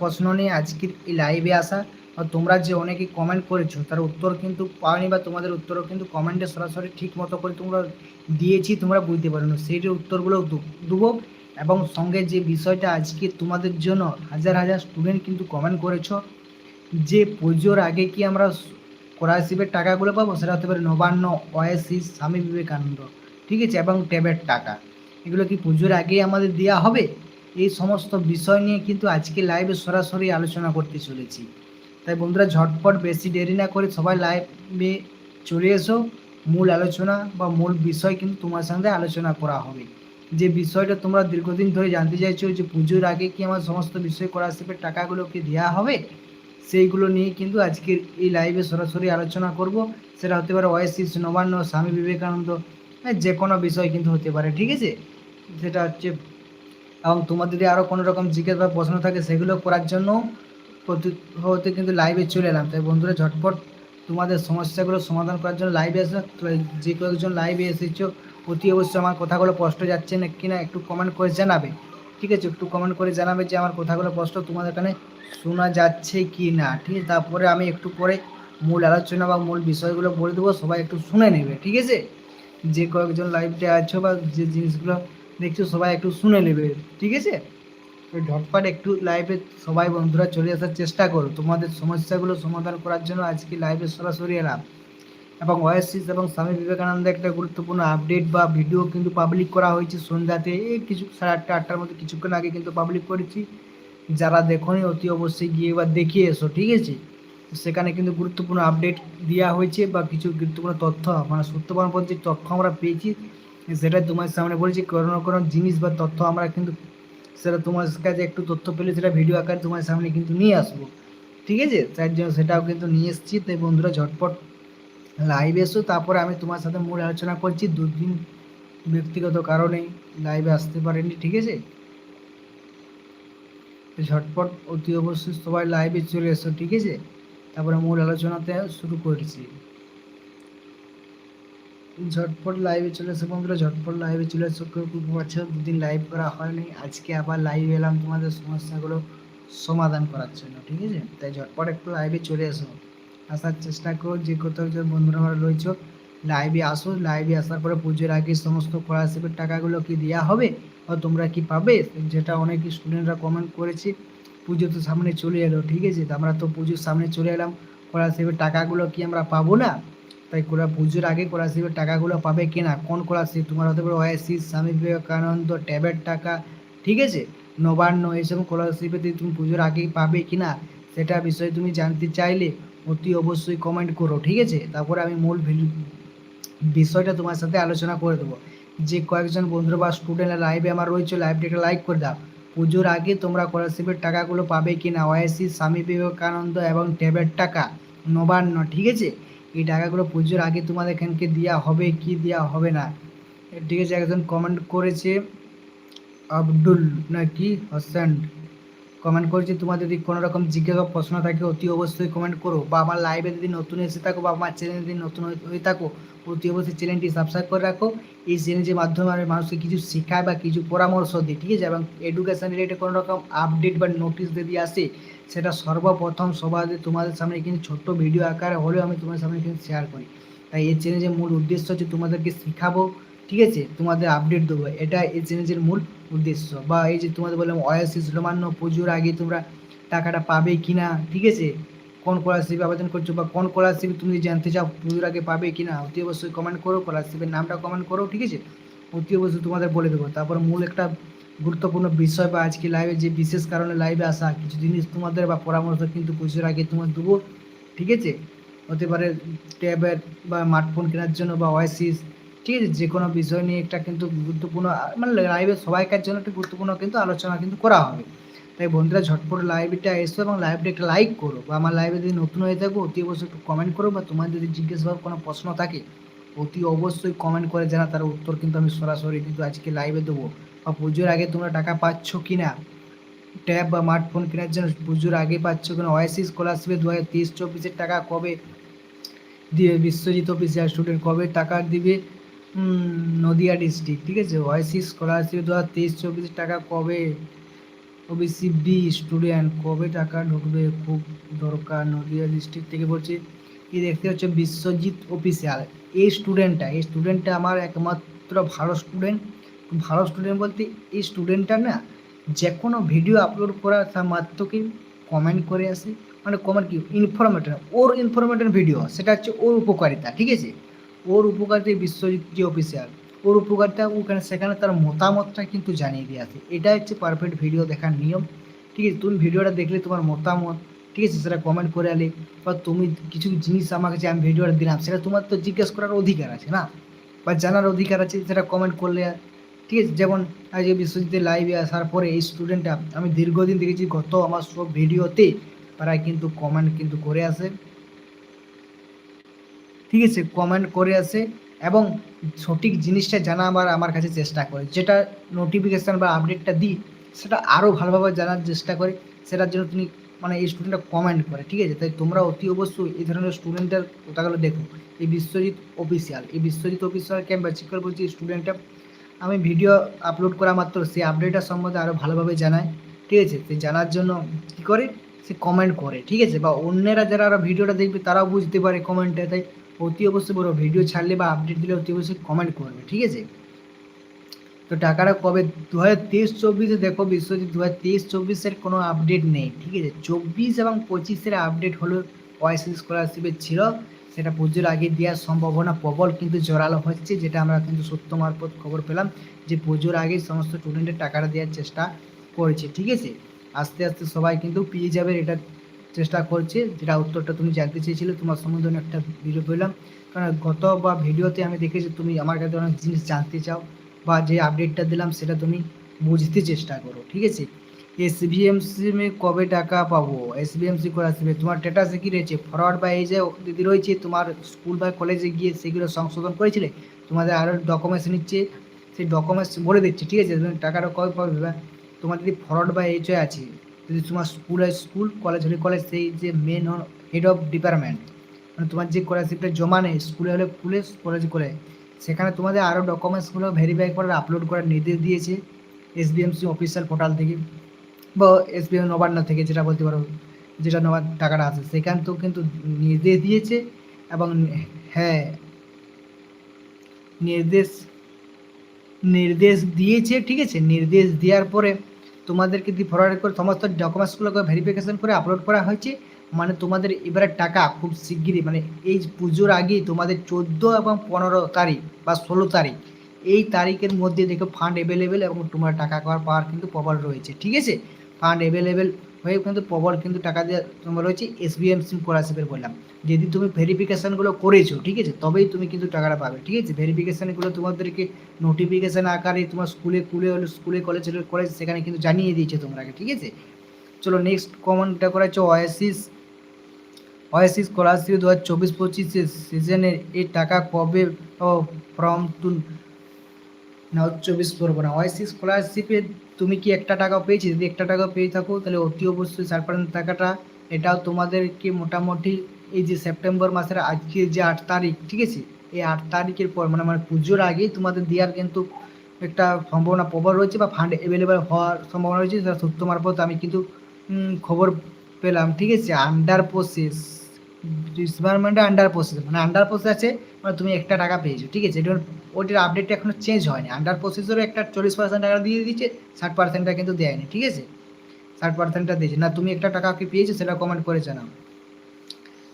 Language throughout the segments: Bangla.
প্রশ্ন নিয়ে আজকের এই লাইভে আসা। তোমরা যে অনেকে কমেন্ট করেছ, তার উত্তর কিন্তু পাওনি বা তোমাদের উত্তরও কিন্তু কমেন্টে সরাসরি ঠিক মতো করে তোমরা দিয়েছি, তোমরা বুঝতে পারো না। সেইটির উত্তরগুলো দেবো। এবং সঙ্গে যে বিষয়টা আজকে তোমাদের জন্য হাজার হাজার স্টুডেন্ট কিন্তু কমেন্ট করেছ, যে পুজোর আগে কি আমরা স্কলারশিপের টাকাগুলো পাবো? সেটা হতে পারে নবান্ন ওয়াইসি স্বামী বিবেকানন্দ। ঠিক আছে? এবং ট্যাবের টাকা। এগুলো কি পুজোর আগেই আমাদের দেওয়া হবে? এই সমস্ত বিষয় নিয়ে কিন্তু আজকে লাইভে সরাসরি আলোচনা করতে চলেছি। তাই বন্ধুরা ঝটপট বেশি দেরি না করে সবাই লাইভে চলে এসো। মূল আলোচনা বা মূল বিষয় কিন্তু তোমার সঙ্গে আলোচনা করা হবে। যে বিষয়টা তোমরা দীর্ঘদিন ধরে জানতে চাইছো যে পুজোর আগে কি আমার সমস্ত বিষয় স্কলারশিপের টাকাগুলো কি দেওয়া হবে সেইগুলো নিয়ে কিন্তু আজকের এই লাইভে সরাসরি আলোচনা করব। সেটা হতে পারে ওয়াইসিস নবান্ন স্বামী বিবেকানন্দ হ্যাঁ, যে কোনো বিষয় কিন্তু হতে পারে ঠিক আছে? সেটা হচ্ছে এবং তোমার যদি আরও কোনো রকম জিজ্ঞেস বা প্রশ্ন থাকে, সেগুলো করার জন্য হতে কিন্তু লাইভে চলে এলাম। তাই বন্ধুরা, ঝটপট তোমাদের সমস্যাগুলো সমাধান করার জন্য লাইভে এসে। যে কয়েকজন লাইভে এসেছ, অতি অবশ্যই আমার কথাগুলো স্পষ্ট যাচ্ছে না কিনা একটু কমেন্ট করে জানাবে। ঠিক আছে? একটু কমেন্ট করে জানাবে যে আমার কথাগুলো স্পষ্ট তোমাদের এখানে শোনা যাচ্ছে কি না। ঠিক আছে? তারপরে আমি একটু পরে মূল আলোচনা বা মূল বিষয়গুলো বলে দেবো, সবাই একটু শুনে নেবে। ঠিক আছে? যে কয়েকজন লাইভে আছো বা যে জিনিসগুলো দেখছ, সবাই একটু শুনে নেবে, ঠিক আছে? ঝটপট একটু লাইভে সবাই বন্ধুরা চলে আসার চেষ্টা করো। তোমাদের সমস্যাগুলো সমাধান করার জন্য আজকে লাইভে সরাসরি এলাম। এবং ওয়াইসিস এবং স্বামী বিবেকানন্দ একটা গুরুত্বপূর্ণ আপডেট বা ভিডিও কিন্তু পাবলিক করা হয়েছে সন্ধ্যাতে। এই কিছু সাড়ে আটটা, আটটার মধ্যে কিছুক্ষণ আগে কিন্তু পাবলিক করেছি। যারা দেখোনি, অতি অবশ্যই গিয়ে এবার দেখিয়ে এসো, ঠিক আছে? সেখানে কিন্তু গুরুত্বপূর্ণ আপডেট দেওয়া হয়েছে বা কিছু গুরুত্বপূর্ণ তথ্য মানে সত্যবান পর যে তথ্য আমরা পেয়েছি। সেটা তোমার সামনে বলেছি, কোনো কোনো জিনিস বা তথ্য আমরা কিন্তু সেটা তোমার কাছে একটু তথ্য পেলে সেটা ভিডিও আকারে তোমার সামনে কিন্তু নিয়ে আসব। ঠিক আছে? তার জন্য সেটাও কিন্তু নিয়ে এসেছি। তাই বন্ধুরা, ঝটপট লাইভ এসো। তারপরে আমি তোমার সাথে মূল আলোচনা করছি। দুদিন ব্যক্তিগত কারণে লাইভে আসতে পারেনি, ঠিক আছে? ঝটপট অতি অবশ্যই সবাই লাইভে চলে এসো, ঠিক আছে? তারপরে মূল আলোচনাতে শুরু করছি। ঝটপট লাইভে চলে এসো বন্ধুরা, ঝটপট লাইভে চলে এসো। কেউ বলছো দুদিন লাইভ করা হয়নি, আজকে আবার লাইভ এলাম তোমাদের সমস্যাগুলো সমাধান করার জন্য, ঠিক আছে? তাই ঝটপট একটু লাইভে চলে এসো। আসার চেষ্টা করো, যে কোথাও যে বন্ধুরা আমার রয়েছে লাইভে আসো। লাইভে আসার পরে পুজোর আগে সমস্ত স্কলারশিপের টাকাগুলো কি দেওয়া হবে বা তোমরা কি পাবে? যেটা অনেক স্টুডেন্টরা কমেন্ট করেছে, পুজো তো সামনে চলে এলো, ঠিক আছে? আমরা তো পুজোর সামনে চলে এলাম স্কলারশিপের টাকাগুলো কি আমরা পাবো না? তাই পুজোর আগে স্কলারশিপের টাকাগুলো পাবে কি না কোন স্কলারশিপ তোমার হতে পারে ওয়াইসিস স্বামী বিবেকানন্দ, ট্যাবের টাকা। ঠিক আছে? নবান্ন, এইসব স্কলারশিপে তুমি পুজোর আগেই পাবে কিনা? সেটা বিষয়ে তুমি জানতে চাইলে অতি অবশ্যই কমেন্ট করো, ঠিক আছে? তারপরে আমি মূল বিষয়টা তোমার সাথে আলোচনা করে দেবো। যে কয়েকজন বন্ধু বা স্টুডেন্ট লাইভে আমার রয়েছে লাইভটাকে লাইক করে দাও। পুজোর আগে তোমরা স্কলারশিপের টাকাগুলো পাবে কি না ওয়াইসি, স্বামী বিবেকানন্দ এবং ট্যাবের টাকা। নবান্ন, ঠিক আছে? এই টাকাগুলো পুজোর আগে তোমাদের এখানকে দেওয়া হবে, কি দেওয়া হবে না? ঠিক আছে একজন কমেন্ট করেছে, আব্দুল নাকি হোসেন কমেন্ট করেছে, তোমার যদি কোনো রকম জিজ্ঞাসা প্রশ্ন থাকে, অতি অবশ্যই কমেন্ট করো। বা আমার লাইভে যদি নতুন এসে থাকো, বা আমার চ্যানেলে যদি নতুন হয়ে- থাকো, অতি অবশ্যই চ্যানেলটি সাবস্ক্রাইব করে রাখো। এই চ্যানেলের মাধ্যমে আমি মানুষকে কিছু শেখায় বা কিছু পরামর্শ দিই, ঠিক আছে? এবং এডুকেশন রিলেটেড কোনো রকম আপডেট বা নোটিশ যদি আসে সেটা সর্বপ্রথম সবার তোমাদের সামনে কিন্তু ছোট্ট ভিডিও আকারে হলেও আমি তোমাদের সামনে কিন্তু শেয়ার করি। তাই এই চ্যানেলের মূল উদ্দেশ্য হচ্ছে তোমাদেরকে শেখাবো, ঠিক আছে? তোমাদের আপডেট দেবো। এটা এই চ্যানেলের মূল উদ্দেশ্য। বা এই যে তোমাদের বললাম ওয়াইসিস রোমান্য, পুজোর আগে তোমরা টাকাটা পাবে কি না ঠিক আছে? কোন স্কলারশিপে আবেদন করছ বা কোন স্কলারশিপ তুমি জানতে চাও পুজোর আগে পাবে কি না অতি অবশ্যই কমেন্ট করো। স্কলারশিপের নামটা কমেন্ট করো, ঠিক আছে? অতি অবশ্যই তোমাদের বলে দেবো। তারপর মূল একটা গুরুত্বপূর্ণ বিষয় বা আজকে লাইভে যে বিশেষ কারণে লাইভে আসা, কিছু জিনিস তোমাদের বা পরামর্শ কিন্তু পুজোর আগে তোমার দেবো, ঠিক আছে? হতে পারে ট্যাবের বা স্মার্টফোন কেনার জন্য বা ওয়াইসিস ঠিক আছে? যে কোনো বিষয় নিয়ে একটা কিন্তু গুরুত্বপূর্ণ মানে লাইভে সবাইকার জন্য একটা গুরুত্বপূর্ণ কিন্তু আলোচনা কিন্তু করা হবে। তাই বন্ধুরা, ঝটপট লাইভটা এসো এবং লাইভটা একটা লাইক করো বা আমার লাইভে যদি নতুন হয়ে থাকো, অতি অবশ্যই একটু কমেন্ট করো বা তোমার যদি জিজ্ঞেস হওয়ার কোনো প্রশ্ন থাকে অতি অবশ্যই কমেন্ট করে জানা, তার উত্তর কিন্তু আমি সরাসরি কিন্তু আজকে লাইভে দেবো। বা পুজোর আগে তোমরা টাকা পাচ্ছ কি না ট্যাব বা স্মার্টফোন কেনার জন্য পুজোর আগে পাচ্ছ কিনা? ওয়াইসি স্কলারশিপে দু হাজার তেইশ চব্বিশের টাকা কবে দিয়ে বিশ্বজিৎ অফিসিয়াল স্টুডেন্ট কবে টাকা দিবে? নদিয়া ডিস্ট্রিক্ট ঠিক আছে? ওয়াইসি স্কলারশিপ দু হাজার তেইশ চব্বিশ টাকা কবে? ওবিসি বি স্টুডেন্ট কবে টাকা ঢুকবে? খুব দরকার নদিয়া ডিস্ট্রিক্ট থেকে বলছি। কি দেখতে হচ্ছে বিশ্বজিৎ অফিসিয়াল এই স্টুডেন্টটা এই স্টুডেন্টটা আমার একমাত্র ভালো স্টুডেন্ট ভালো স্টুডেন্ট বলতে এই স্টুডেন্টটা না যে কোনো ভিডিও আপলোড করা তার মাত্রকেই কমেন্ট করে আসে। মানে কমেন্ট কি? ইনফরমেটিভ ওর ইনফরমেটিভ ভিডিও সেটা হচ্ছে ওর উপকারিতা, ঠিক আছে? ওর উপকারিতা বিশ্বজিৎ যে অফিসিয়াল ওর উপকারিতা ওখানে সেখানে তার মতামতটা কিন্তু জানিয়ে দিয়ে আসে। এটা হচ্ছে পারফেক্ট ভিডিও দেখার নিয়ম, ঠিক আছে? তুমি ভিডিওটা দেখলে তোমার মতামত ঠিক আছে, সেটা কমেন্ট করে আলে, বা তুমি কিছু জিনিস আমাকে যে আমি ভিডিওটা দিলাম, সেটা তোমার তো জিজ্ঞেস করার অধিকার আছে না? বা জানার অধিকার আছে, সেটা কমেন্ট করলে, ঠিক আছে, যেমন আজকে বিশ্বজিতের লাইভে আসার পরে এই স্টুডেন্টটা আমি দীর্ঘদিন দেখেছি গত আমার সব ভিডিওতে তারা কিন্তু কমেন্ট কিন্তু করে আসে। ঠিক আছে কমেন্ট করে আসে এবং সঠিক জিনিসটা জানা আমার আমার কাছে চেষ্টা করে, যেটা নোটিফিকেশান বা আপডেটটা দিই, সেটা আরও ভালোভাবে জানার চেষ্টা করে, সেটার জন্য তিনি মানে এই স্টুডেন্টটা কমেন্ট করে, ঠিক আছে? তাই তোমরা অতি অবশ্যই এই ধরনের স্টুডেন্টের কথাগুলো দেখো। এই বিশ্বজিৎ অফিসিয়াল এই বিশ্বজিৎ অফিসিয়ালকে আমি বেশি করে বলছি স্টুডেন্টটা আমি ভিডিও আপলোড করা মাত্র সেই আপডেটটা সম্বন্ধে আরও ভালোভাবে জানায়। ঠিক আছে? সে জানার জন্য কী করে? সে কমেন্ট করে, ঠিক আছে? বা অন্যেরা যারা আরও ভিডিওটা দেখবে, তারাও বুঝতে পারে কমেন্টে তাই অতি অবশ্যই বড় ভিডিও ছাড়লে বা আপডেট দিলে অতি অবশ্যই কমেন্ট করবে, ঠিক আছে? তো টাকাটা কবে? দু হাজার তেইশ চব্বিশে দেখো বিশ্বজিৎ দু হাজার তেইশ চব্বিশের কোনো আপডেট নেই, ঠিক আছে? চব্বিশ এবং পঁচিশের আপডেট হলো ওয়াইসি স্কলারশিপের ছিল, সেটা পুজোর আগে দেওয়ার সম্ভাবনা প্রবল কিন্তু জোরালো হচ্ছে, যেটা আমরা কিন্তু সত্য মারফত খবর পেলাম যে পুজোর আগে সমস্ত স্টুডেন্টের টাকাটা দেওয়ার চেষ্টা করছে, ঠিক আছে? আস্তে আস্তে সবাই কিন্তু পেয়ে যাবে, এটা চেষ্টা করছে, যেটা উত্তরটা তুমি জানতে চেয়েছিলে, তোমার সম্বন্ধে অনেক একটা ভিডিও পেলাম কারণ গত বা ভিডিওতে আমি দেখেছি, তুমি আমার কাছে অনেক জিনিস জানতে চাও বা যে আপডেটটা দিলাম সেটা তুমি বুঝতে চেষ্টা করো, ঠিক আছে? এস মে কবে টাকা পাবো? এস বিএমসি করে আসবে? তোমার স্ট্যাটাসে কী রয়েছে? ফরওয়ার্ড বা এই যে দিদি রয়েছে, তোমার স্কুল বা কলেজে গিয়ে সেগুলো সংশোধন করেছিলে? তোমাদের আরও ডকুমেন্টস নিচ্ছে, সেই ডকুমেন্টস বলে দিচ্ছে, ঠিক আছে? তুমি টাকাটা কবে পাবে? বা তোমার যদি ফরওয়ার্ড বা এইচ আছে, যদি তোমার স্কুল হয় স্কুল কলেজ হলে কলেজ সেই যে মেন হেড অফ ডিপার্টমেন্ট মানে তোমার যে স্কলারশিপটা জমা নেই স্কুলে হলে স্কুলে কলেজে করে সেখানে তোমাদের আরও ডকুমেন্টসগুলো ভেরিফাই করার আপলোড করার নির্দেশ দিয়েছে এসবিএমসি অফিসিয়াল পোর্টাল থেকে বা এসবিএম নবান্ন থেকে যেটা বলতে পারো, যেটা নবার টাকাটা আছে, সেখান থেকেও কিন্তু নির্দেশ দিয়েছে এবং হ্যাঁ নির্দেশ নির্দেশ দিয়েছে, ঠিক আছে? নির্দেশ দেওয়ার পরে তোমাদেরকে দিয়ে ফরওয়ার্ড করে সমস্ত ডকুমেন্টসগুলোকে ভেরিফিকেশন করে আপলোড করা হয়েছে মানে তোমাদের এবারে টাকা খুব শিগগিরই মানে এই পুজোর আগেই তোমাদের চোদ্দ এবং পনেরো তারিখ বা ষোলো তারিখ, এই তারিখের মধ্যে দেখো ফান্ড অ্যাভেলেবেল এবং তোমার টাকা পাওয়ার কিন্তু প্রবল রয়েছে, ঠিক আছে? ফান্ড অ্যাভেলেবেল হয়ে কিন্তু প্রবল কিন্তু টাকা দেওয়া তোমার রয়েছে এসবিএম সিম স্কলারশিপের বললাম। যদি তুমি ভেরিফিকেশানগুলো করেছ, ঠিক আছে, তবেই তুমি কিন্তু টাকাটা পাবে, ঠিক আছে? ভেরিফিকেশানগুলো তোমাদেরকে নোটিফিকেশান আকারে তোমার স্কুলে কুলে হলে স্কুলে কলেজ কলেজ সেখানে কিন্তু জানিয়ে দিয়েছে তোমরাকে ঠিক আছে? চলো নেক্সট কমনটা করা হচ্ছে ওয়াইসিস ওয়াইসিস স্কলারশিপ দু হাজার চব্বিশ পঁচিশের সিজনে এই টাকা কবে ও ফর্ম না চব্বিশ পরগনা ওয়াইসি স্কলারশিপে তুমি কি একটা টাকা পেয়েছি? যদি একটা টাকা পেয়ে থাকো, তাহলে অতি অবশ্যই চার পার্সেন্ট টাকাটা, এটাও তোমাদেরকে মোটামুটি এই যে সেপ্টেম্বর মাসের আজকে যে আট তারিখ, ঠিক আছে? এই আট তারিখের পর মানে আমার পুজোর আগেই তোমাদের দেওয়ার কিন্তু একটা সম্ভাবনা প্রবল রয়েছে বা ফান্ড অ্যাভেলেবেল হওয়ার সম্ভাবনা রয়েছে, সেটা সত্য মারফত আমি কিন্তু খবর পেলাম, ঠিক আছে? আন্ডার প্রসেস ডিসবার্মেন্টে আন্ডার প্রসেস মানে আন্ডার প্রসেস আছে মানে তুমি একটা টাকা পেয়েছ, ঠিক আছে? এটা ওইটার আপডেটটা এখনও চেঞ্জ হয়নি। আন্ডার প্রসেসেরও একটা চল্লিশ পার্সেন্ট টাকা দিয়ে দিচ্ছে ষাট পার্সেন্টটা কিন্তু দেয়নি, ঠিক আছে? ষাট পার্সেন্টটা দিয়েছে। না, তুমি একটা টাকা কি পেয়েছ সেটা কমেন্ট করে জানাও।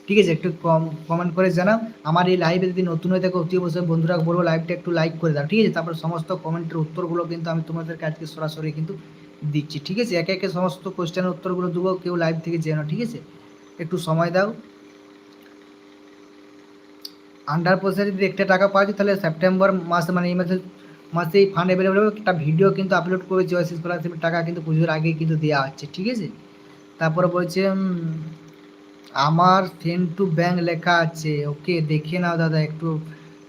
ঠিক আছে? একটু কম কমেন্ট করে জানাও। আমার এই লাইভে যদি নতুন হয়ে থাকে, অতি অবশ্যই বন্ধুরা, বলব লাইভটা একটু লাইক করে দাও, ঠিক আছে? তারপর সমস্ত কমেন্টের উত্তরগুলো কিন্তু আমি তোমাদেরকে আজকে সরাসরি কিন্তু দিচ্ছি, ঠিক আছে? একে একে সমস্ত কোশ্চেনের উত্তরগুলো দেবো, কেউ লাইভ থেকে জেনো ঠিক আছে? একটু সময় দাও। আন্ডার প্রসেসে যদি একটা টাকা পাওয়া যায়, তাহলে সেপ্টেম্বর মাসে মানে এই মাসে মাসেই ফান্ড অ্যাভেলেবেল হবে। একটা ভিডিও কিন্তু আপলোড করেছি ওয়াইসি স্কলারশিপের টাকা কিন্তু পুজোর আগে কিন্তু দেওয়া হচ্ছে ঠিক আছে? তারপরে বলছে আমার সেন্ড টু ব্যাংক লেখা আছে ওকে দেখে নাও দাদা, একটু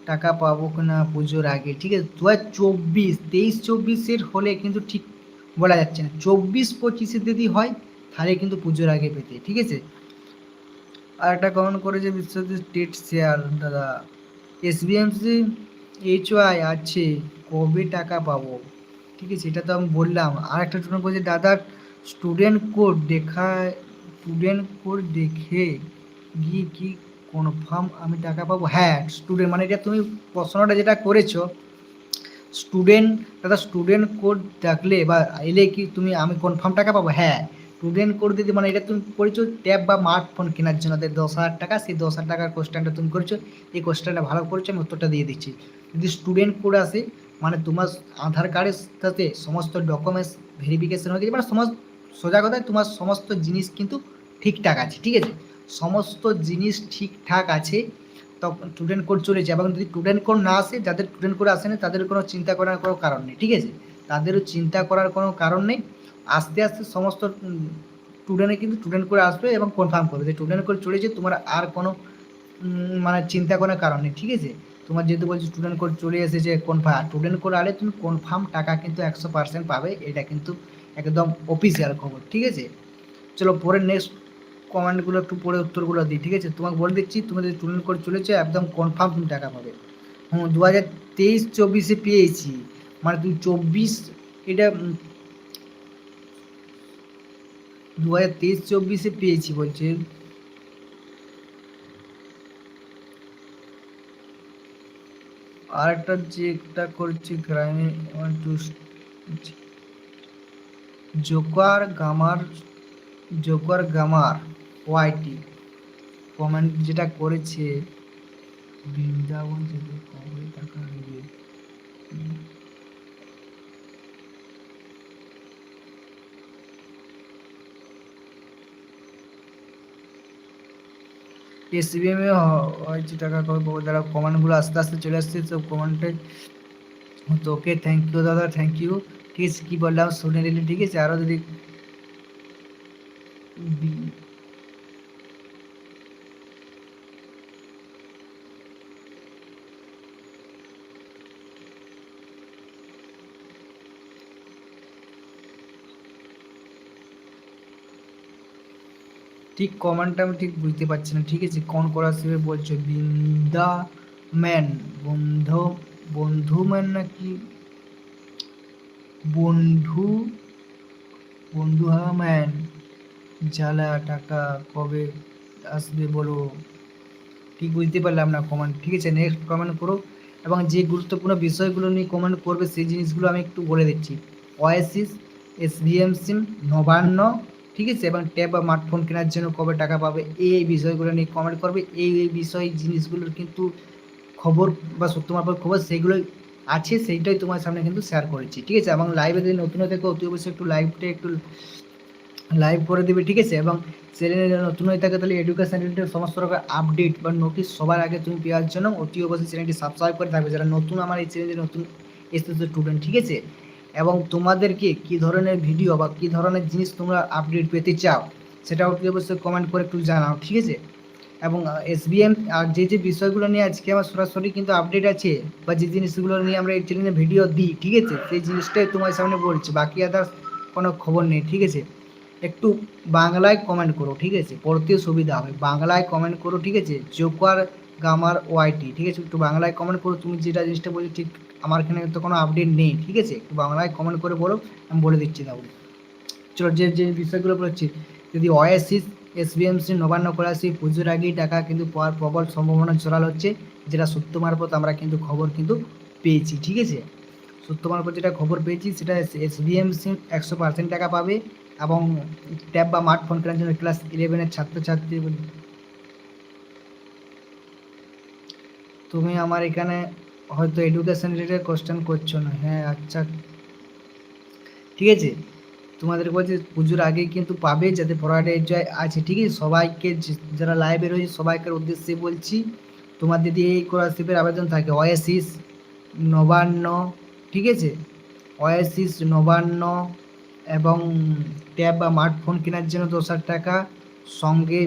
টাকা পাবো কিনা পুজোর আগে, ঠিক আছে? দু হাজার চব্বিশ, তেইশ চব্বিশের হলে কিন্তু ঠিক বলা যাচ্ছে না। চব্বিশ পঁচিশে যদি হয়, তাহলে কিন্তু পুজোর আগে পেতে, ঠিক আছে? আর একটা কমেন্ট করেছে বিশ্বজিৎ স্টেট শেয়ার দাদা এসবিএমসি এইচ ওয়াই আছে, কবে টাকা পাবো? ঠিক আছে, এটা তো আমি বললাম। আর একটা টোন করেছে, দাদা স্টুডেন্ট কোড দেখায় স্টুডেন্ট কোড দেখে গিয়ে কি কনফার্ম আমি টাকা পাবো? হ্যাঁ স্টুডেন্ট মানে এটা তুমি প্রশ্নটা যেটা করেছ স্টুডেন্ট দাদা স্টুডেন্ট কোড থাকলে বা এলে কি তুমি আমি কনফার্ম টাকা পাবো? হ্যাঁ। স্টুডেন্ট কোড দিদি মানে এটা তুমি করেছ ট্যাব বা স্মার্টফোন কেনার জন্য। দশ হাজার টাকা, সেই দশ হাজার টাকার কোশ্চেনটা তুমি করেছ। এই কোশ্চেনটা ভালো করেছ, আমি উত্তরটা দিয়ে দিচ্ছি। যদি স্টুডেন্ট কোড আসে মানে তোমার আধার কার্ডের সাথে সমস্ত ডকুমেন্টস ভেরিফিকেশন হয়ে গেছে মানে সমস্ত, সোজা কথায় তোমার সমস্ত জিনিস কিন্তু ঠিকঠাক আছে, ঠিক আছে? সমস্ত জিনিস ঠিকঠাক আছে, তখন স্টুডেন্ট কোড চলেছে এবং যদি স্টুডেন্ট কোড না আসে, যাদের স্টুডেন্ট কোড আসে না তাদের কোনো চিন্তা করার কোনো কারণ নেই, ঠিক আছে? তাদেরও চিন্তা করার কোনো কারণ নেই। আস্তে আস্তে সমস্ত স্টুডেন্টে কিন্তু স্টুডেন্ট করে আসবে এবং কনফার্ম করবে। যে স্টুডেন্ট করে চলেছে, তোমার আর কোনো মানে চিন্তা করার কারণ নেই, ঠিক আছে? তোমার যেহেতু বলছি স্টুডেন্ট কোড চলে এসেছে কনফার্ম স্টুডেন্ট কোড আলে তুমি কনফার্ম টাকা কিন্তু একশো পার্সেন্ট পাবে, এটা কিন্তু একদম অফিসিয়াল খবর, ঠিক আছে? চলো পরে নেক্সট কমেন্টগুলো একটু পরে উত্তরগুলো দিই, ঠিক আছে? তোমাকে বলে দিচ্ছি, তুমি যদি স্টুডেন্ট কোড চলেছে, একদম কনফার্ম তুমি টাকা পাবে। হুম দু হাজার তেইশ চব্বিশে পেয়েছি। মানে তুমি চব্বিশ, এটা দু হাজার তেইশ চব্বিশে পেয়েছি বলছে। আর একটা যেটা করছি গ্রামে joker gamer joker gamer, YT, comment যেটা করেছে, বৃন্দাবন থেকে কবে টাকা এসবিএম এ হয়েছে টাকা দাদা কমেন্টগুলো আস্তে আস্তে চলে আসছে সব কমেন্টে তো ওকে থ্যাংক ইউ দাদা থ্যাংক ইউ ঠিক আছে, কী বললাম? শুনে নিলি, ঠিক আছে? আরও যদি ঠিক কমেন্টটা আমি ঠিক বুঝতে পারছি না। ঠিক আছে কোন করা শিবে বলছো বৃন্দা ম্যান বন্ধু বন্ধু ম্যান নাকি? বন্ধু বন্ধু হা ম্যান জ্বালা, টাকা, কবে আসবে বলো? ঠিক বুঝতে পারলাম না কমেন্ট ঠিক আছে নেক্সট কমেন্ট করো। এবং যে গুরুত্বপূর্ণ বিষয়গুলো নিয়ে কমেন্ট করবে, সেই জিনিসগুলো আমি একটু বলে দিচ্ছি। ওয়াইসিস এস সিম নবান্ন ঠিক আছে? এবং ট্যাব বা স্মার্টফোন কেনার জন্য কবে টাকা পাবে? এই বিষয়গুলো নিয়ে কমেন্ট করবে। এই এই বিষয় জিনিসগুলোর কিন্তু খবর বা সত্য মারফত খবর সেগুলো আছে, সেইটাই তোমার সামনে কিন্তু শেয়ার করেছি। ঠিক আছে? এবং লাইভে যদি নতুন হয়ে থাকে, অতি অবশ্যই একটু লাইভটা একটু লাইভ করে দেবে, ঠিক আছে? এবং চ্যানেলে নতুন হয়ে থাকে, তাহলে এডুকেশন রিলেটেড সমস্ত রকম আপডেট বা নোটিশ সবার আগে তুমি পাওয়ার জন্য অতি অবশ্যই চ্যানেলটি সাবস্ক্রাইব করে থাকবে। যারা নতুন আমার এই চ্যানেলে নতুন এসেছে স্টুডেন্ট ঠিক আছে? এবং তোমাদেরকে কি ধরনের ভিডিও বা কি ধরনের জিনিস তোমরা আপডেট পেতে চাও সেটা অতি অবশ্যই কমেন্ট করে একটু জানাও, ঠিক আছে? এবং এসবিএম আর যে যে বিষয়গুলো নিয়ে আজকে আমার সরাসরি কিন্তু আপডেট আছে, বা যে জিনিসগুলো নিয়ে আমরা এই চ্যানেলে ভিডিও দিই, ঠিক আছে? সেই জিনিসটাই তোমার সামনে বলছি, বাকি আদার্স কোনো খবর নেই, ঠিক আছে? একটু বাংলায় কমেন্ট করো, ঠিক আছে? পড়তে সুবিধা হবে, বাংলায় কমেন্ট করো, ঠিক আছে? জোকার গামার ওয়াইটি ঠিক আছে? একটু বাংলায় কমেন্ট করো, তুমি যেটা জিনিসটা বলছো ঠিক আমার এখানে তো কোনো আপডেট নেই, ঠিক আছে? একটু বাংলায় কমেন্ট করে বলো, আমি বলে দিচ্ছি তাহলে। চলো, যে যে বিষয়গুলো বলছি, যদি ওয়াইএসিস এসবিএমসি নবান্ন করাসি পুজোর আগেই টাকা কিন্তু পাওয়ার প্রবল সম্ভাবনা জোরাল হচ্ছে, যেটা সত্য মারফত আমরা কিন্তু খবর কিন্তু পেয়েছি, ঠিক আছে? সত্য মারফত যেটা খবর পেয়েছি, সেটা এসবিএমসি একশো পার্সেন্ট টাকা পাবে এবং ট্যাব বা স্মার্টফোন কেনার জন্য ক্লাস ইলেভেনের ছাত্রছাত্রী তুমি আমার এখানে হয়তো এডুকেশন রিলেটেড কোশ্চেন করছ না। হ্যাঁ আচ্ছা। ঠিক আছে? তোমাদের বলছে, পুজোর আগেই কিন্তু পাবে যাতে পড়াটা এনজয় আছে। ঠিক আছে? সবাইকে যারা লাইভে রয়েছে, সবাইকার উদ্দেশ্যে বলছি তোমার যদি এই স্কলারশিপের আবেদন থাকে। ওয়াসিস নবান্ন, ঠিক আছে? ওয়াসিস নবান্ন এবং ট্যাব বা স্মার্টফোন কেনার জন্য দশ হাজার টাকা, সঙ্গে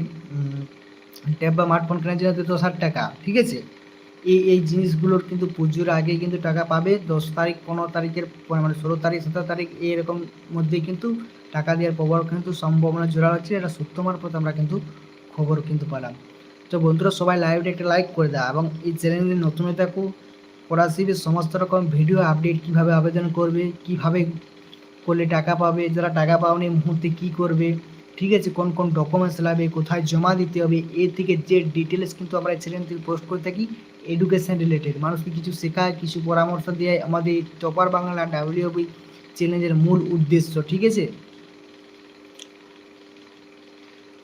ট্যাব বা স্মার্টফোন কেনার জন্য দশ হাজার টাকা, ঠিক আছে? এই এই জিনিসগুলোর কিন্তু পুজোর আগে কিন্তু টাকা পাবে। দশ তারিখ, পনেরো তারিখের মানে ষোলো তারিখ, সতেরো তারিখ এইরকম মধ্যেই কিন্তু টাকা দেওয়ার প্রবল কিন্তু সম্ভাবনা জোড়া হচ্ছে। এটা সত্য মারফত আমরা কিন্তু খবর কিন্তু পেলাম। তো বন্ধুরা, সবাই লাইভটা একটা লাইক করে দাও এবং এই চ্যানেলে নতুন হয়ে পড়াশিবে সমস্ত রকম ভিডিও আপডেট কীভাবে আবেদন করবে, কীভাবে করলে টাকা পাবে, যারা টাকা পাওনি মুহূর্তে কী করবে, ঠিক আছে, কোন কোন ডকুমেন্টস লাগবে, কোথায় জমা দিতে হবে এর থেকে যে ডিটেলস কিন্তু আমরা এই চ্যানেল থেকে পোস্ট করে থাকি এডুকেশন রিলেটেড মানুষকে কিছু শেখায়, কিছু পরামর্শ দেয়। আমাদের টপার বাংলা ডাব্লিউবি চ্যানেলের মূল উদ্দেশ্য, ঠিক আছে?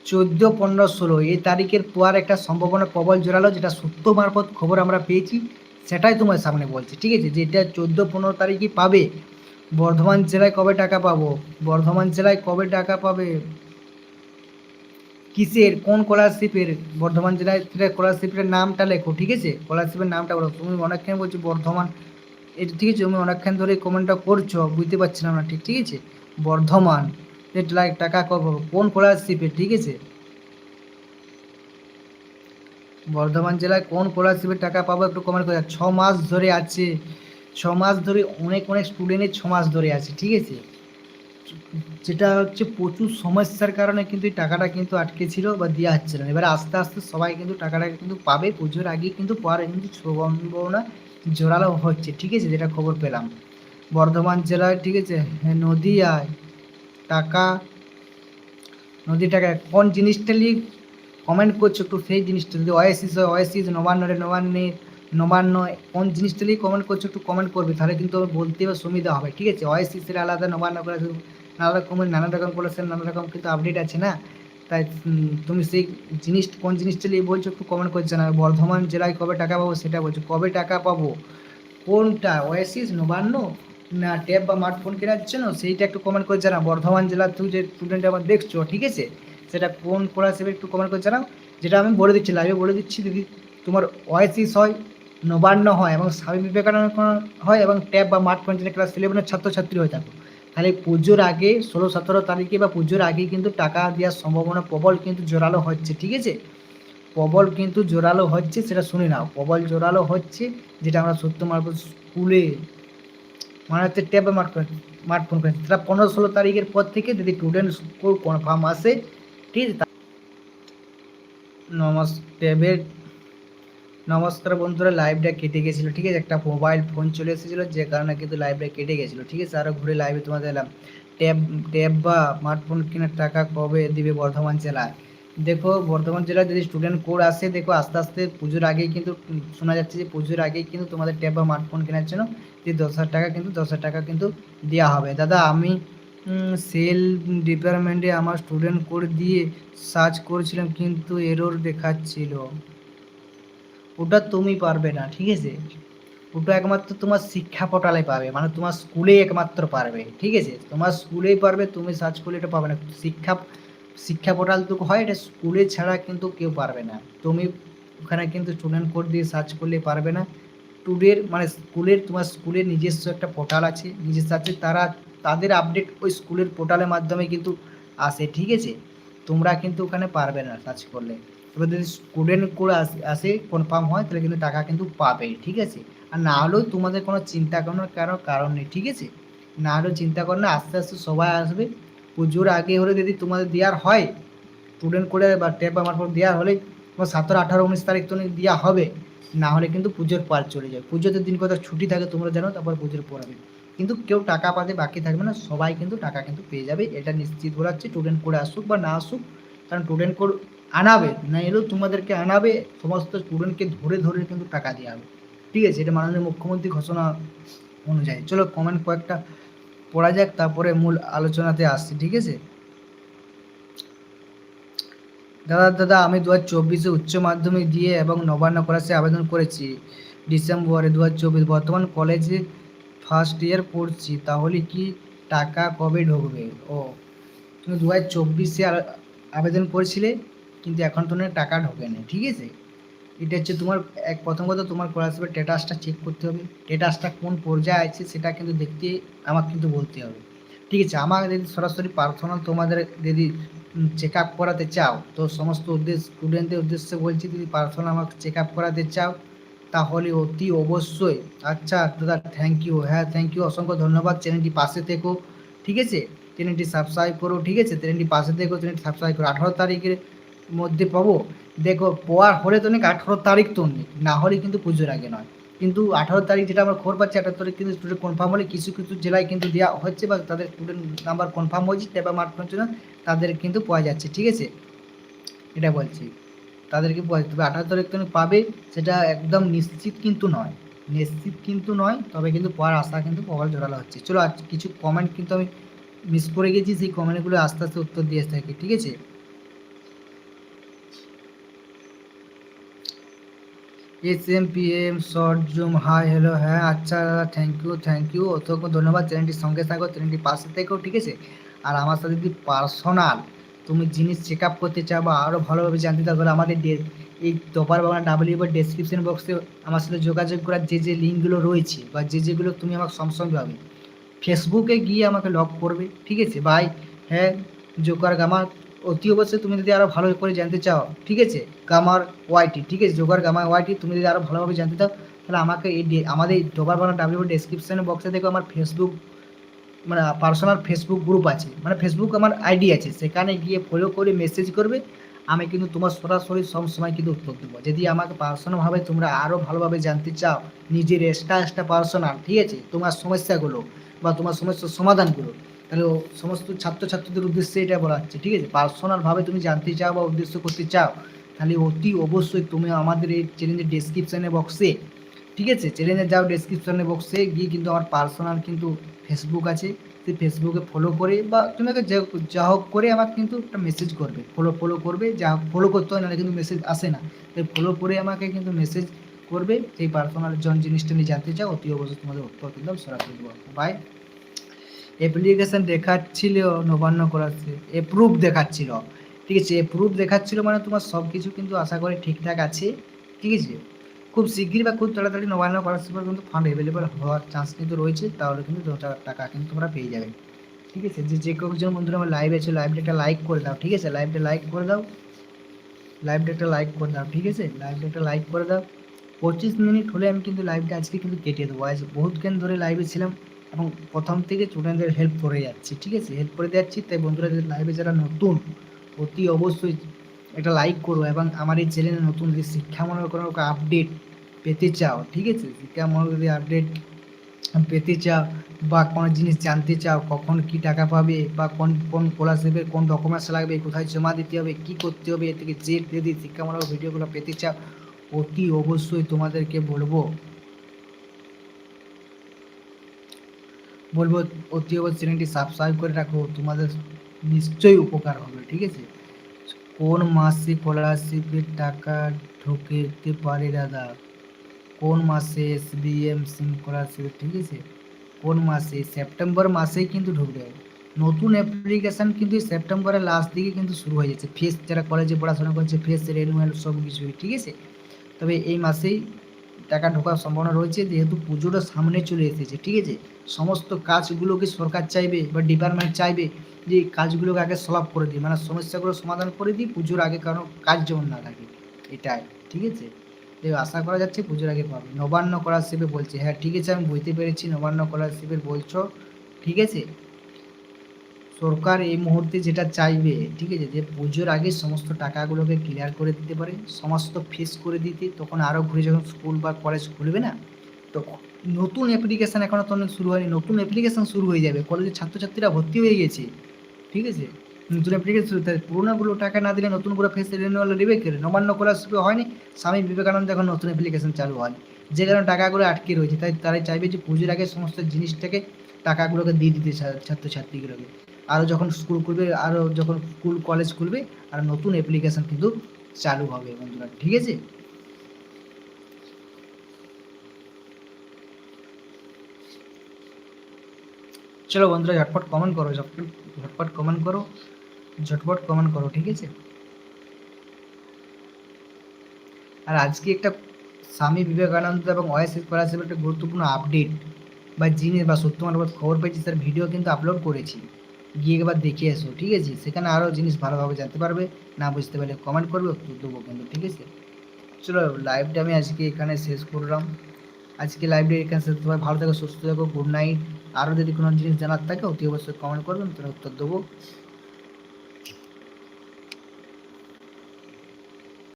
চোদ্দ, পনেরো, ষোলো, এই তারিখের পর একটা সম্ভাবনা প্রবল জোরালো, যেটা সত্য মারফত খবর আমরা পেয়েছি, সেটাই তোমার সামনে বলছি, ঠিক আছে? যেটা চোদ্দ, পনেরো তারিখে পাবে। বর্ধমান জেলায় কবে টাকা পাবো? বর্ধমান জেলায় কবে টাকা পাবে? কিসের, কোন স্কলারশিপের বর্ধমান জেলায় স্কলারশিপের নামটা লেখো, ঠিক আছে? স্কলারশিপের নামটা বলো। তুমি অনেকক্ষণ বলছো বর্ধমান, এটা ঠিক আছে? তুমি অনেকক্ষণ ধরে কমেন্টটা করছ, বুঝতে পারছিলাম না ঠিক ঠিক আছে? বর্ধমান টাকা কবে? কোন স্কলারশিপে ঠিক আছে? বর্ধমান জেলায় কোন স্কলারশিপের টাকা পাবো একটু কমেন্ট করে ছ মাস ধরে আছে, ছ মাস ধরে অনেক অনেক স্টুডেন্টের ছ মাস ধরে আছে, ঠিক আছে? যেটা হচ্ছে প্রচুর সমস্যার কারণে কিন্তু এই টাকাটা কিন্তু আটকে ছিল বা দেওয়া হচ্ছে না। এবারে আস্তে আস্তে সবাই কিন্তু টাকাটা কিন্তু পাবে। পুজোর আগে কিন্তু পাওয়ার কিন্তু সম্ভাবনা জোরালো হচ্ছে। ঠিক আছে? যেটা খবর পেলাম। বর্ধমান জেলায় ঠিক আছে? হ্যাঁ, নদীয়ায় টাকা নদী টাকা। কোন জিনিসটা নিয়ে কমেন্ট করছ একটু? সেই জিনিসটা যদি ওয়াইসিস হয় ওয়াইসিস নবান্নরে নবান্নে নবান্ন, কোন জিনিসটা নিয়ে কমেন্ট করছ একটু কমেন্ট করবে, তাহলে কিন্তু বলতে বা সুবিধা হবে, ঠিক আছে? ওয়াইসিসের আলাদা, নবান্ন করে নানা রকম নানা রকম কলেজের নানা রকম কিন্তু আপডেট আছে না? তাই তুমি সেই জিনিস, কোন জিনিসটা নিয়ে বলছো একটু কমেন্ট করছে না? বর্ধমান জেলায় কবে টাকা পাবো সেটা বলছো। কবে টাকা পাবো? কোনটা? ওয়াইসিস নবান্ন? না ট্যাব বা স্মার্টফোন কেনার জন্য? সেইটা একটু কমেন্ট করে জানাও। বর্ধমান জেলার তুমি যে স্টুডেন্ট আমার দেখছ, ঠিক আছে? সেটা কোন স্কলারশিপে একটু কমেন্ট করে জানাও। যেটা আমি বলে দিচ্ছি লাইভে বলে দিচ্ছি, যদি তোমার ওয়াইসিস হয় নবান্ন হয় এবং স্বামী বিবেকানন্দ হয় এবং ট্যাব বা মাঠ যেটা ক্লাস ইলেভেনের ছাত্রছাত্রী হয়ে থাকো। তাহলে পুজোর আগে ষোলো, সতেরো তারিখে বা পুজোর আগে কিন্তু টাকা দেওয়ার সম্ভাবনা প্রবল কিন্তু জোরালো হচ্ছে, ঠিক আছে? প্রবল কিন্তু জোরালো হচ্ছে, সেটা শুনে নাও। প্রবল জোরালো হচ্ছে, যেটা আমরা সত্য মারব স্কুলে মানে হচ্ছে ট্যাবে মাঠ ফোন করে সেটা পনেরো, ষোলো তারিখের পর থেকে যদি স্টুডেন্ট কনফার্ম আসে, ঠিক আছে, তা- নমস ট্যাবের নমস্কার বন্ধুরা লাইভটা কেটে গেছিল, ঠিক আছে? একটা মোবাইল ফোন চলে এসেছিল, যে কারণে কিন্তু লাইভটা কেটে গেছিল, ঠিক আছে? আরও ঘুরে লাইভে তোমাদের এলাম। ট্যাব ট্যাব বা স্মার্টফোন কেনার টাকা কবে দিবে বর্ধমান জেলায়? দেখো, বর্ধমান জেলায় যদি স্টুডেন্ট কোড আসে, দেখো, আস্তে আস্তে পুজোর আগেই কিন্তু শোনা যাচ্ছে যে পুজোর আগেই কিন্তু তোমাদের ট্যাব বা স্মার্টফোন কেনার জন্য যে দশ হাজার টাকা কিন্তু, দশ হাজার টাকা কিন্তু দেওয়া হবে। দাদা, আমি সেল ডিপার্টমেন্টে আমার স্টুডেন্ট কোড দিয়ে সার্চ করেছিলাম, কিন্তু এরর দেখাচ্ছিল। ওটা তুমি পারবে না, ঠিক আছে? ওটা একমাত্র তোমার শিক্ষা পোর্টালে পাবে মানে তোমার স্কুলেই একমাত্র পারবে, ঠিক আছে? তোমার স্কুলেই পারবে, তুমি সার্চ করলে এটা পাবে না। শিক্ষা শিক্ষা পোর্টাল তো হয়, এটা স্কুলে ছাড়া কিন্তু কেউ পারবে না। তুমি ওখানে কিন্তু স্টুডেন্ট কোড দিয়ে সার্চ করলে পারবে না। টুডের মানে স্কুলের, তোমার স্কুলের নিজস্ব একটা পোর্টাল আছে নিজস্ব আছে তারা, তাদের আপডেট ওই স্কুলের পোর্টালের মাধ্যমে কিন্তু আসে, ঠিক আছে? তোমরা কিন্তু ওখানে পারবে না সার্চ করলে। এবার যদি স্টুডেন্ট করে আসে কনফার্ম হয়, তাহলে কিন্তু টাকা কিন্তু পাবে, ঠিক আছে? আর না হলেও তোমাদের কোনো চিন্তা করার কারও কারণ নেই, ঠিক আছে? না হলেও চিন্তা করো না, আস্তে আস্তে সবাই আসবে। পুজোর আগে হলে যদি তোমাদের দেওয়ার হয় স্টুডেন্ট করে বা ট্যাব আমার পর দেওয়া হলে তোমার সতেরো, আঠারো, উনিশ তারিখ তো দেওয়া হবে। না হলে কিন্তু পুজোর পার চলে যায়। পুজোতে দিন কথা ছুটি থাকে তোমরা জানো, তারপর পুজোর পর হবে কিন্তু কেউ টাকা পাতে বাকি থাকবে না, সবাই কিন্তু টাকা কিন্তু পেয়ে যাবে, এটা নিশ্চিত বলাচ্ছে স্টুডেন্ট করে আসুক বা না আসুক, কারণ স্টুডেন্ট কোড আনাবে, না এলেও তোমাদেরকে আনাবে, সমস্ত স্টুডেন্টকে ধরে ধরে কিন্তু টাকা দেওয়া হবে ঠিক আছে, এটা মাননীয় মুখ্যমন্ত্রী ঘোষণা অনুযায়ী। চলো কমেন্ট কয়েকটা পড়া যাক, তারপরে মূল আলোচনাতে আসছি, ঠিক আছে? দাদা দাদা, আমি দু হাজার চব্বিশে উচ্চ মাধ্যমিক দিয়ে এবং নবান্ন কলেজে আবেদন করেছি। ডিসেম্বরে দু হাজার চব্বিশ বর্তমান কলেজে ফার্স্ট ইয়ার পড়ছি, তাহলে কি টাকা কবে ঢুকবে? ও, তুমি দু হাজার চব্বিশে আবেদন করেছিলে? কিন্তু এখন তো টাকা ঢোকেনি ঠিক আছে? এটা হচ্ছে তোমার, এক প্রথম কথা তোমার স্কলারশিপের স্ট্যাটাসটা চেক করতে হবে। স্ট্যাটাসটা কোন পর্যায়ে আছে সেটা কিন্তু দেখতে আমাকে কিন্তু বলতে হবে। ঠিক আছে আমার যদি সরাসরি পার্সোনাল তোমাদের যদি চেক আপ করাতে চাও, তো সমস্ত উদ্দেশ্য স্টুডেন্টদের উদ্দেশ্যে বলছি, যদি পার্সোনাল আমাকে চেক আপ করাতে চাও, তাহলে অতি অবশ্যই। আচ্ছা দাদা থ্যাংক ইউ হ্যাঁ থ্যাংক ইউ অসংখ্য ধন্যবাদ। চ্যানেলটি পাশে থেকো, ঠিক আছে? চ্যানেলটি সাবস্ক্রাইব করো, ঠিক আছে? চ্যানেলটি পাশে থেকো, চ্যানেলটি সাবস্ক্রাইব করো। আঠারো তারিখের মধ্যে পাবো। দেখো পাওয়ার হলে তো নাকি আঠারো তারিখ তো না হলে কিন্তু পুজোর আগে নয়। কিন্তু আঠারো তারিখ যেটা আমরা খবর পাচ্ছি, আঠারো তারিখ কিন্তু স্টুডেন্ট কনফার্ম হলে কিছু কিছু জেলায় কিন্তু দেওয়া হচ্ছে বা তাদের স্টুডেন্ট নাম্বার কনফার্ম হয়েছে পেপার মার্ক জন্য তাদের কিন্তু পাওয়া যাচ্ছে, ঠিক আছে? এটা বলছি। তাদেরকে পাওয়া যাচ্ছে। তবে আঠারো তারিখ তুমি পাবে, সেটা একদম নিশ্চিত কিন্তু নয়। নিশ্চিত কিন্তু নয়, তবে কিন্তু পাওয়ার আশা কিন্তু প্রবল জোরালো হচ্ছে। চলো আজ কিছু কমেন্ট কিন্তু আমি মিস করে গেছি, সেই কমেন্টগুলো আস্তে আস্তে উত্তর দিয়ে থাকি, ঠিক আছে? S M P M short zoom, hi, hello হ্যাঁ আচ্ছা দাদা থ্যাংক ইউ থ্যাংক ইউ অসংখ্য ধন্যবাদ। চ্যানেলটির সঙ্গে থাকো চ্যানেলটির পাশে থেকেও ঠিক আছে? আর আমার সাথে যদি পার্সোনাল তুমি জিনিস চেক আপ করতে চাও বা আরও ভালোভাবে জানতে চাও আমাদের এই টপার বাংলা ডাব্লিউ বা ডেসক্রিপশন বক্সে আমার সাথে যোগাযোগ করার যে যে লিঙ্কগুলো রয়েছে বা যে, যেগুলো তুমি আমাকে সঙ্গে পাবে। ফেসবুকে গিয়ে আমাকে লক করবে, ঠিক আছে? ভাই হ্যাঁ জোকার গামার অতি অবশ্যই তুমি যদি আরও ভালো করে জানতে চাও, ঠিক আছে? গামার ওয়াইটি ঠিক আছে? জোকার গামার ওয়াইটি তুমি যদি আরও ভালোভাবে জানতে চাও, তাহলে আমাকে এই আমাদের ডোবার বাংলা ডাব্লিউ ডেসক্রিপশন বক্সে দেখো আমার ফেসবুক মানে পার্সোনাল ফেসবুক গ্রুপ আছে। মানে ফেসবুক আমার আইডি আছে। সেখানে গিয়ে ফলো করে মেসেজ করবে। আমি কিন্তু তোমার সরাসরি সব সময় কিন্তু উত্তর দেবো। যদি আমাকে পার্সোনালভাবে তোমরা আরও ভালোভাবে জানতে চাও, নিজের এক্সট্রা এক্সট্রা পার্সোনাল ঠিক আছে? তোমার সমস্যাগুলো বা তোমার সমস্যার সমাধানগুলো তাহলে সমস্ত ছাত্রছাত্রীদের উদ্দেশ্যে এটা বলা হচ্ছে, ঠিক আছে? পার্সোনালভাবে তুমি জানতে চাও বা উদ্দেশ্য করতে চাও, তাহলে অতি অবশ্যই তুমি আমাদের এই চ্যানেলের ডেসক্রিপশানে বক্সে ঠিক আছে? চ্যানেলে যাও ডেসক্রিপশানে বক্সে গিয়ে কিন্তু আমার পার্সোনাল কিন্তু ফেসবুক আছে সেই ফেসবুকে ফলো করে বা তুমি আমাকে যা- হোক করে আমাকে কিন্তু একটা মেসেজ করবে ফলো ফলো করবে, যা ফলো করতে হয়, নাহলে কিন্তু মেসেজ আসে না। তাই ফলো করে আমাকে কিন্তু মেসেজ করবে, সেই পার্সোনাল জন জিনিসটা নিয়ে জানতে চাও, অতি অবশ্যই তোমাদের উত্তর কিন্তু সরাসরি বাই অ্যাপ্লিকেশন দেখাচ্ছিল, নবান্ন করাচ্ছে এপ্রুভ দেখাচ্ছিল। ঠিক আছে এপ্রুভ দেখাচ্ছিল মানে তোমার সব কিছু কিন্তু আশা করি ঠিকঠাক আছে। ঠিক আছে? খুব শিগগির বা খুব তাড়াতাড়ি নবান্ন করার সময় কিন্তু ফান্ড অ্যাভেলেবেল হওয়ার চান্স কিন্তু রয়েছে, তাহলে কিন্তু দু হাজার টাকা কিন্তু তোমরা পেয়ে যাবে। ঠিক আছে? যে যে কয়েকজন বন্ধুরা আমার লাইভ আছে লাইভটা একটা লাইক করে দাও, ঠিক আছে? লাইভটা লাইক করে দাও। লাইভটা একটা লাইক করে দাও, ঠিক আছে? লাইভটা একটা লাইক করে দাও। পঁচিশ মিনিট হলে আমি কিন্তু লাইভটা আজকে কিন্তু কেটে দেবো। আজ বহুতক্ষণ ধরে লাইভে ছিলাম। এবং প্রথম থেকে স্টুডেন্টদের হেল্প করে যাচ্ছি, ঠিক আছে? হেল্প করে যাচ্ছি, তাই বন্ধুরা, যদি লাইভে যারা নতুন, অতি অবশ্যই একটা লাইক করো এবং আমার এই চ্যানেলে নতুন যদি শিক্ষামূলক কোনো আপডেট পেতে চাও, ঠিক আছে? শিক্ষামূলক যদি আপডেট পেতে চাও বা কোনো জিনিস জানতে চাও, কখন কি টাকা পাবে বা কোন কোন স্কলারশিপের কোন ডকুমেন্টস লাগবে, কোথায় জমা দিতে হবে, কি করতে হবে, এ থেকে যে যদি শিক্ষামূলক ভিডিওগুলো পেতে চাও, অতি অবশ্যই তোমাদেরকে বলব। বলব, অতি অবশ্যই চ্যানেলটি সাবস্ক্রাইব করে রাখো, তোমাদের নিশ্চয়ই উপকার হবে, ঠিক আছে? কোন মাসে স্কলারশিপের টাকা ঢুকেতে পারে দাদা? কোন মাসে এস বি এম স্কলারশিপ ঠিক আছে? কোন মাসে? সেপ্টেম্বর মাসেই কিন্তু ঢুকবে। নতুন অ্যাপ্লিকেশান কিন্তু সেপ্টেম্বরের লাস্ট দিকে কিন্তু শুরু হয়ে যাচ্ছে। ফেস যারা কলেজে পড়াশোনা করছে ফেস রেনুয়াল সব কিছুই ঠিক আছে? তবে এই মাসেই টাকা ঢোকার সম্ভাবনা রয়েছে, যেহেতু পুজোটা সামনে চলে এসেছে, ঠিক আছে? সমস্ত কাজগুলোকে সরকার চাইবে বা ডিপার্টমেন্ট চাইবে যে কাজগুলোকে আগে সলভ করে দিই? মানে সমস্যাগুলো সমাধান করে দিই, পুজোর আগে কারণ কাজ যেমন না থাকে, এটাই, ঠিক আছে? আশা করা যাচ্ছে পুজোর আগে পাবে। নবান্ন স্কলারশিপে বলছে হ্যাঁ ঠিক আছে, আমি বুঝতে পেরেছি, নবান্ন স্কলারশিপের বলছো, ঠিক আছে? সরকার এই মুহূর্তে যেটা চাইবে, ঠিক আছে, যে পুজোর আগে সমস্ত টাকাগুলোকে ক্লিয়ার করে দিতে পারে, সমস্ত ফিস করে দিতে, তখন আরও ঘুরে যখন স্কুল বা কলেজ খুলবে না তখন নতুন অ্যাপ্লিকেশান এখনও তো শুরু হয়নি, নতুন অ্যাপ্লিকেশান শুরু হয়ে যাবে কলেজের ছাত্রছাত্রীরা ভর্তি হয়ে গেছে, ঠিক আছে, নতুন অ্যাপ্লিকেশন শুরু পুরোনোগুলো টাকা না দিলে নতুনগুলো ফেস রিনিউয়াল দেবে কে নবান্ন স্কলারশিপে হয়নি, স্বামী বিবেকানন্দ এখন নতুন অ্যাপ্লিকেশন চালু হয় যে কারণে টাকাগুলো আটকে রয়েছে, তাই তারাই চাইবে যে পুজোর আগে সমস্ত জিনিসটাকে টাকাগুলোকে দিয়ে দিতে ছাত্রছাত্রীগুলোকে। আরও যখন স্কুল খুলবে আরও যখন স্কুল কলেজ খুলবে, আর নতুন অ্যাপ্লিকেশন কিন্তু চালু হবে বন্ধুরা, ঠিক আছে? চলো বন্ধুরা, ঝটপট কমেন্ট করো, ঝটপট ঝটপট কমেন্ট করো, ঝটপট কমেন্ট করো, ঠিক আছে? আর আজকে একটা স্বামী বিবেকানন্দ এবং ওয়াইসি স্কলারশিপের একটা গুরুত্বপূর্ণ আপডেট বা জিনিস বা সত্য মানব খবর পেয়েছি, তার ভিডিও কিন্তু আপলোড করেছি। গিয়ে একবার দেখে এসো ঠিক আছে? সেখানে আরও জিনিস ভালোভাবে জানতে পারবে, না বুঝতে পারলে কমেন্ট করবে, উত্তর দেবো কিন্তু, ঠিক আছে? চলো লাইভটা আমি আজকে এখানে শেষ করলাম। আজকে লাইভটা এখানে শেষ তোমার ভালো থাকো, সুস্থ থাকো গুড নাইট আরও যদি কোনো জিনিস জানার থাকে, অতি অবশ্যই কমেন্ট করবেন তাহলে উত্তর দেবো।